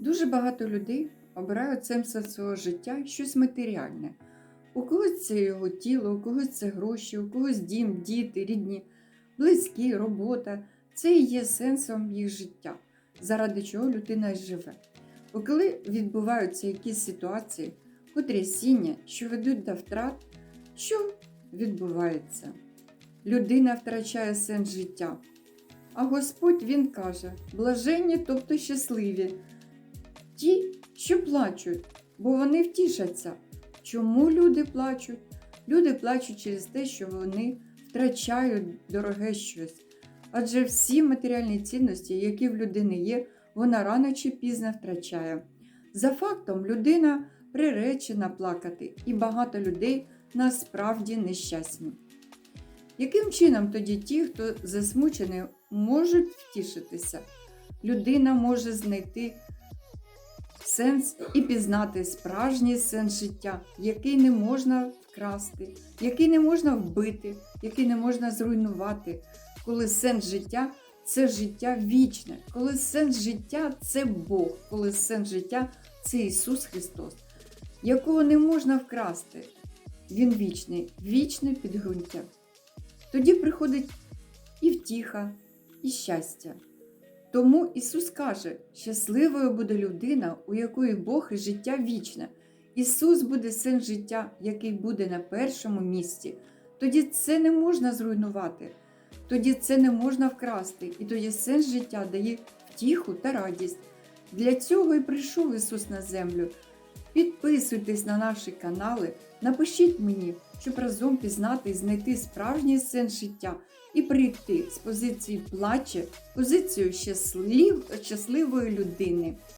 Дуже багато людей обирають сенсом свого життя щось матеріальне. У когось це його тіло, у когось це гроші, у когось дім, діти, рідні, близькі, робота. Це і є сенсом їх життя, заради чого людина живе. Бо коли відбуваються якісь ситуації, потрясіння, що ведуть до втрат, що відбувається? Людина втрачає сенс життя. А Господь Він каже: блаженні, тобто щасливі, ті, що плачуть, бо вони втішаться. Чому люди плачуть? Люди плачуть через те, що вони втрачають дороге щось. Адже всі матеріальні цінності, які в людини є, вона рано чи пізно втрачає. За фактом, людина приречена плакати, і багато людей насправді нещасні. Яким чином тоді ті, хто засмучений, можуть втішитися? Людина може знайти сенс і пізнати справжній сенс життя, який не можна вкрасти, який не можна вбити, який не можна зруйнувати, коли сенс життя це життя вічне, коли сенс життя це Бог, коли сенс життя це Ісус Христос, якого не можна вкрасти. Він вічний, вічне підґрунтя. Тоді приходить і втіха, і щастя. Тому Ісус каже, щасливою буде людина, у якої Бог і життя вічне. Ісус буде син життя, який буде на першому місці. Тоді це не можна зруйнувати, тоді це не можна вкрасти, і тоді сенс життя дає втіху та радість. Для цього і прийшов Ісус на землю. Підписуйтесь на наші канали, напишіть мені, щоб разом пізнати і знайти справжній сенс життя і прийти з позиції плаче позицію щаслив, щасливої людини.